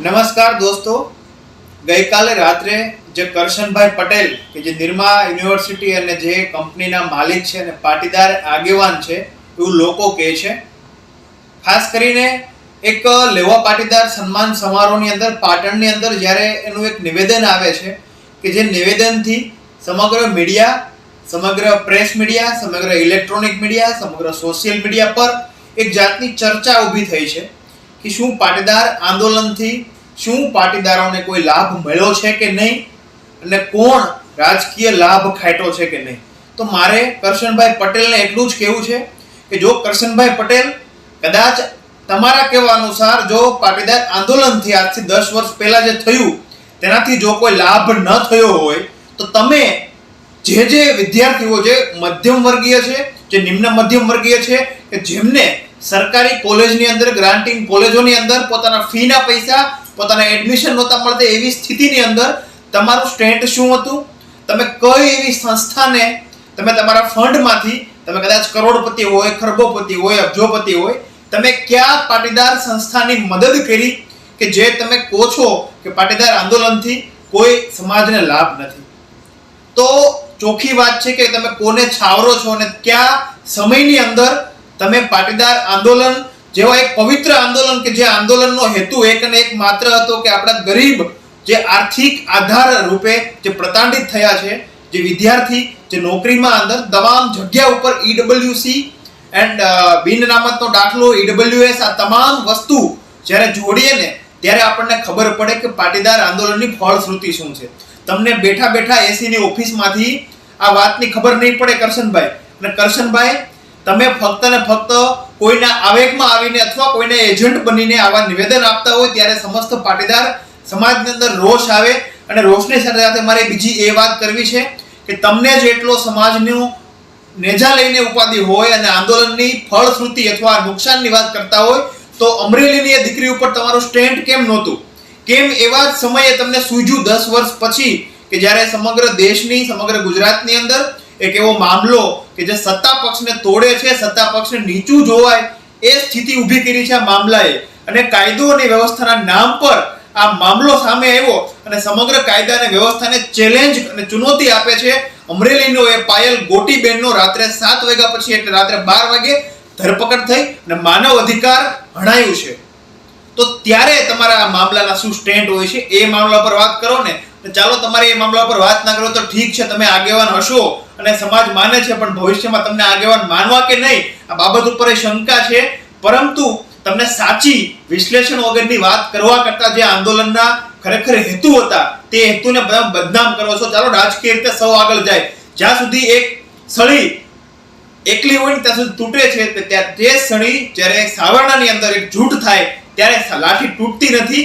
નમસ્કાર દોસ્તો. ગઈકાલે રાત્રે જે કરશનભાઈ પટેલ, કે જે નિરમા યુનિવર્સિટી અને જે કંપનીના માલિક છે અને પાટીદાર આગેવાન છે, એવું લોકો કહે છે. ખાસ કરીને એક લેવા પાટીદાર સન્માન સમારોહની અંદર, પાટણની અંદર જ્યારે એનું એક નિવેદન આવે છે, કે જે નિવેદનથી સમગ્ર મીડિયા, સમગ્ર પ્રેસ મીડિયા, સમગ્ર ઇલેક્ટ્રોનિક મીડિયા, સમગ્ર સોશિયલ મીડિયા પર એક જાતની ચર્ચા ઊભી થઈ છે. કે શું પાટીદાર આંદોલનથી શું પાટીદારોને કોઈ લાભ મળ્યો છે કે નહીં? અને કોણ રાજકીય લાભ ખાટ્યો છે કે નહીં? તો મારે કરશનભાઈ પટેલને એટલું જ કહેવું છે કે જો કરશનભાઈ પટેલ કદાચ તમારા કહેવા અનુસાર જો પાટીદાર આંદોલનથી આજથી દસ વર્ષ પહેલાં જે થયું, તેનાથી જો કોઈ લાભ ન થયો હોય, તો તમે જે જે વિદ્યાર્થીઓ જે મધ્યમ વર્ગીય છે, જે નિમ્ન મધ્યમ વર્ગીય છે, કે જેમને સરકારી કોલેજની અંદર, ગ્રાન્ટિંગ કોલેજોની અંદર પોતાના ફીના પૈસા, પોતાના એડમિશન નહોતા મળતા એવી સ્થિતિની અંદર તમારું સ્ટેન્ટ શું હતું? તમે કઈ એવી સંસ્થાને, તમે તમારા ફંડમાંથી, તમે કદાચ કરોડપતિ હોય ખરબોપતિ હોય, અબજોપતિ હોય, તમે કયા પાટીદાર સંસ્થાની મદદ કરી કે જે તમે કહો છો કે પાટીદાર આંદોલનથી કોઈ સમાજને લાભ નથી? તો ચોખ્ખી વાત છે કે તમે કોને છાવરો છો અને કયા સમયની અંદર તમે પાટીદાર આંદોલન જેવા એક પવિત્ર આંદોલન કે જે આંદોલનનો હેતુ એક અને એક માત્ર હતો કે આપણા ગરીબ જે આર્થિક આધાર રૂપે જે પ્રતાંડિત થયા છે, જે વિદ્યાર્થી જે નોકરીમાં અંદર તમામ જગ્યા ઉપર ઈડબલ્યુસી ઈડબ્લ્યુસી એન્ડ બિન નામતનો દાખલો ઈડબ્લ્યુએસ આ તમામ વસ્તુ જ્યારે જોડીએ ને ત્યારે આપણને ખબર પડે કે પાટીદાર આંદોલનની ફળશ્રુતિ શું છે. તમને બેઠા બેઠા એસીની ઓફિસમાંથી આ વાતની ખબર નહીં પડે કરશનભાઈ. અને કરશનભાઈ તમે ફક્ત ને ફક્ત કોઈના આવેગમાં આવીને અથવા કોઈને એજન્ટ બનીને આવા નિવેદન આપતા હોય ત્યારે સમસ્ત પાટીદાર સમાજની અંદર રોષ આવે અને રોષની સાથે સાથે મારે બીજી એ વાત કરવી છે કે તમને જેટલો સમાજનું નેજા લઈને ઉપાધિ હોય અને આંદોલનની ફળશ્રુતિ અથવા નુકસાનની વાત કરતા હોય, તો અમરેલીની એ દીકરી ઉપર તમારું સ્ટેન્ડ કેમ નહોતું? કેમ એવા જ સમયે તમને સૂજ્યું દસ વર્ષ પછી કે જ્યારે સમગ્ર દેશની, સમગ્ર ગુજરાતની અંદર એક એવો મામલો કે જે સત્તા પક્ષને તોડે છે, સત્તા પક્ષને નીચું જોવાય, એ સ્થિતિ ઊભી કરી છે આ મામલાએ. અને કાયદો અને વ્યવસ્થાના નામ પર આ મામલો સામે આવ્યો અને સમગ્ર કાયદા અને વ્યવસ્થાને ચેલેન્જ અને ચુનૌતી આપે છે. અમરેલીનો એ પાયલ ગોટીબેનનો રાત્રે સાત વાગ્યા પછી એટલે રાત્રે બાર વાગે ધરપકડ થઈ અને માનવ અધિકાર હણાયું છે. તો ત્યારે તમારા આ મામલાના શું સ્ટેન્ડ હોય છે, એ મામલા પર વાત કરો ને. ચાલો તમારે એ મામલા પર વાત ના કરો તો ઠીક છે, તમે આગેવાન હશો. અને સમાજ માને છે, પણ ભવિષ્યમાં તમને આગેવાન માનવા કે નહીં, આ બાબત ઉપર એ શંકા છે. પરંતુ તમને સાચી વિશ્લેષણ વગરની વાત કરવા કરતા જે આંદોલનના ખરેખર હેતુ હતા, તે હેતુને બદનામ કરો છો. ચાલો, રાજકીય રીતે સૌ આગળ જાય. જ્યાં સુધી એક સળી એકલી હોય ત્યાં સુધી તૂટે છે ત્યાં તે ક્ષણી જ્યારે સાવરણાની અંદર એક જૂઠ થાય, ત્યારે લાઠી તૂટતી નથી.